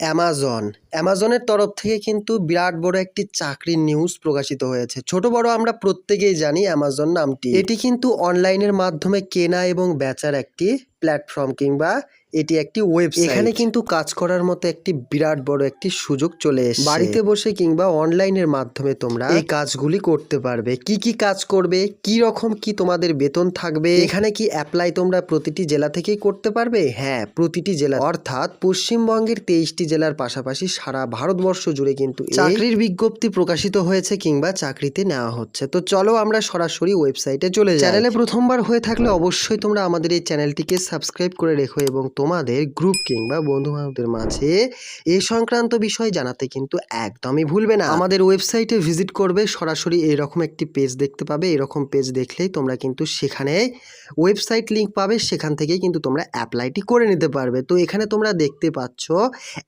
Amazon অ্যামাজনের তরফ থেকে কিন্তু বিরাট বড় একটি চাকরির নিউজ প্রকাশিত হয়েছে। ছোট বড় আমরা প্রত্যেকেই জানি অ্যামাজন নামটি। এটি কিন্তু অনলাইনের মাধ্যমে কেনা এবং বেচার একটি প্ল্যাটফর্ম কিংবা এটি একটি ওয়েবসাইট এখানে কিন্তু কাজ করার মতো একটি বিরাট বড় একটি সুযোগ চলে এসেছে। বাড়িতে বসে কিংবা অনলাইনের মাধ্যমে তোমরা এই কাজগুলি করতে পারবে। কি কি কাজ করবে? কি রকম কি তোমাদের বেতন থাকবে? এখানে কি অ্যাপ্লাই তোমরা প্রতিটি জেলা থেকেই করতে পারবে? হ্যাঁ প্রতিটি জেলা। অর্থাৎ পশ্চিমবঙ্গের তেইশটি জেলার পাশাপাশি সারা ভারতবর্ষ জুড়ে কিন্তু চাকরির বিজ্ঞপ্তি প্রকাশিত হয়েছে কিংবা চাকরিতে নেওয়া হচ্ছে। তো চলো আমরা সরাসরি ওয়েবসাইটে চলে যাই। চ্যানেলে প্রথমবার হয়ে থাকলে অবশ্যই তোমরা আমাদের এই চ্যানেলটিকে সাবস্ক্রাইব করে রেখো এবং তোমাদের গ্রুপ কিংবা বন্ধু বান্ধবদের মাঝে এ সংক্রান্ত বিষয় জানাতে কিন্তু একদমই ভুলবে না। আমাদের ওয়েবসাইটে ভিজিট করবে, সরাসরি এরকম একটি পেজ দেখতে পাবে। এরকম পেজ দেখলেই তোমরা কিন্তু সেখানে ওয়েবসাইট লিঙ্ক পাবে, সেখান থেকেই কিন্তু তোমরা অ্যাপ্লাইটি করে নিতে পারবে। তো এখানে তোমরা দেখতে পাচ্ছ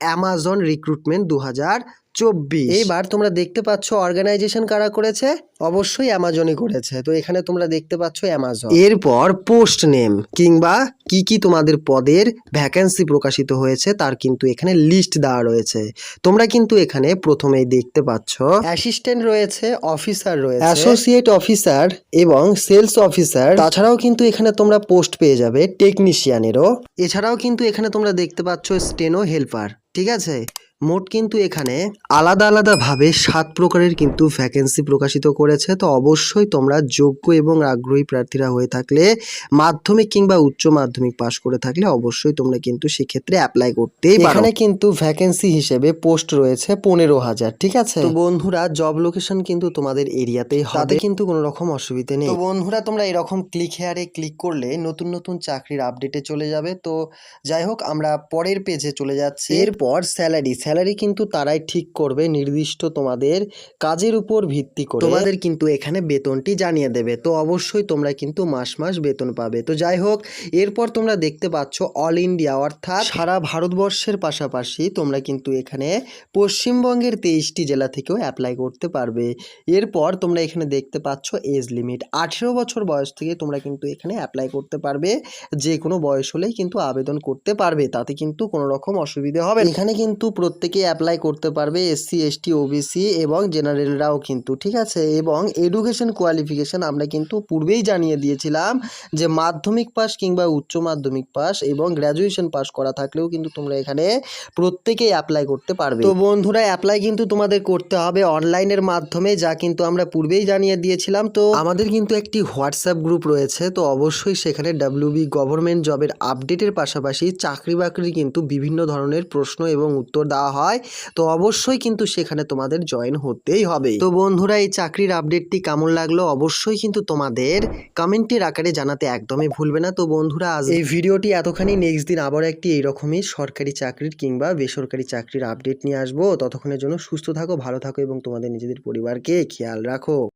অ্যামাজন রিক্রুটমেন্ট দু হাজার চব্বিশ। এইবার তোমরা দেখতে পাচ্ছ অর্গানাইজেশন কারা করেছে? অবশ্যই অ্যামাজনই করেছে। তো এখানে তোমরা দেখতে পাচ্ছ অ্যামাজন এরপর পোস্ট নেম কিংবা কি কি তোমাদের পদের ভ্যাকেন্সি প্রকাশিত হয়েছে তার কিন্তু এখানে লিস্ট দেওয়া রয়েছে। তোমরা কিন্তু এখানে প্রথমেই দেখতে পাচ্ছ অ্যাসিস্ট্যান্ট রয়েছে অফিসার রয়েছে। অ্যাসোসিয়েট অফিসার এবং সেলস অফিসার তাছাড়াও কিন্তু এখানে তোমরা পোস্ট পেয়ে যাবে টেকনিশিয়ানেরও এছাড়াও কিন্তু এখানে তোমরা দেখতে পাচ্ছ স্টেনো হেল্পার ঠিক আছে? মোট কিন্তু এখানে আলাদা আলাদাভাবে সাত প্রকারের কিন্তু ভ্যাকেন্সি প্রকাশিত করেছে। তো অবশ্যই তোমরা যোগ্য এবং আগ্রহী প্রার্থীরা হয়ে থাকলে মাধ্যমিক কিংবা উচ্চ মাধ্যমিক পাশ করে থাকলে অবশ্যই তোমরা কিন্তু সেক্ষেত্রে অ্যাপ্লাই করতেই এখানে কিন্তু ভ্যাকেন্সি হিসেবে পোস্ট রয়েছে পনেরো হাজার ঠিক আছে? তো বন্ধুরা জব লোকেশন কিন্তু তোমাদের এরিয়াতেই হবে। তাতে কিন্তু কোনো রকম অসুবিধা নেই। তো বন্ধুরা তোমরা এরকম ক্লিক হেয়ারে ক্লিক করলে নতুন নতুন চাকরির আপডেটে চলে যাবে। তো যাই হোক আমরা পরের পেজে চলে যাচ্ছি। এরপর স্যালারি স্যালারি কিন্তু তারাই ঠিক করবে, নির্দিষ্ট তোমাদের কাজের উপর ভিত্তি করে। তোমাদের কিন্তু এখানে বেতনটি জানিয়ে দেবে, তো অবশ্যই তোমরা কিন্তু মাস মাস বেতন পাবে। তো যাই হোক, এরপর তোমরা দেখতে পাচ্ছ অল ইন্ডিয়া অর্থাৎ সারা ভারতবর্ষের পাশাপাশি তোমরা কিন্তু এখানে পশ্চিমবঙ্গের তেইশটি জেলা থেকেও অ্যাপ্লাই করতে পারবে। এরপর তোমরা এখানে দেখতে পাচ্ছ এজ লিমিট আঠেরো বছর বয়স থেকে তোমরা কিন্তু এখানে অ্যাপ্লাই করতে পারবে যে কোনো বয়স হলেই কিন্তু আবেদন করতে পারবে, তাতে কিন্তু কোনো রকম অসুবিধা হবে। এখানে কিন্তু প্রত্যেকে অ্যাপ্লাই করতে পারবে এসসি এসটি ওবিসি এবং জেনারেলরাও কিন্তু, ঠিক আছে? এবং এডুকেশন কোয়ালিফিকেশন আমরা কিন্তু পূর্বেই জানিয়ে দিয়েছিলাম যে মাধ্যমিক পাস কিংবা উচ্চ মাধ্যমিক পাস এবং গ্র্যাজুয়েশন পাস করা থাকলেও কিন্তু তোমরা এখানে প্রত্যেকেই অ্যাপ্লাই করতে পারবে। তো বন্ধুরা অ্যাপ্লাই কিন্তু তোমাদের করতে হবে অনলাইনের মাধ্যমে, যা কিন্তু আমরা পূর্বেই জানিয়ে দিয়েছিলাম। তো আমাদের কিন্তু একটি হোয়াটসঅ্যাপ গ্রুপ রয়েছে, তো অবশ্যই সেখানে ডাব্লিউবি গভর্নমেন্ট জবের আপডেটের পাশাপাশি চাকরি বাকরির কিন্তু বিভিন্ন ধরনের প্রশ্ন এবং উত্তর দেওয়া হয়, তো অবশ্যই কিন্তু সেখানে তোমাদের জয়েন হতেই হবে। তো বন্ধুরা, এই চাকরির আপডেটটি কেমন লাগল অবশ্যই কিন্তু তোমাদের কমেন্টের আকারে জানাতে একদমই ভুলবে না। তো বন্ধুরা, আজ এই ভিডিওটি এতখানি। নেক্সট দিন আবার একটি এইরকমই সরকারি চাকরির কিংবা বেসরকারি চাকরির আপডেট নিয়ে আসব। ততক্ষণের জন্য সুস্থ থাকো, ভালো থাকো এবং তোমাদের নিজেদের পরিবারকে খেয়াল রাখো।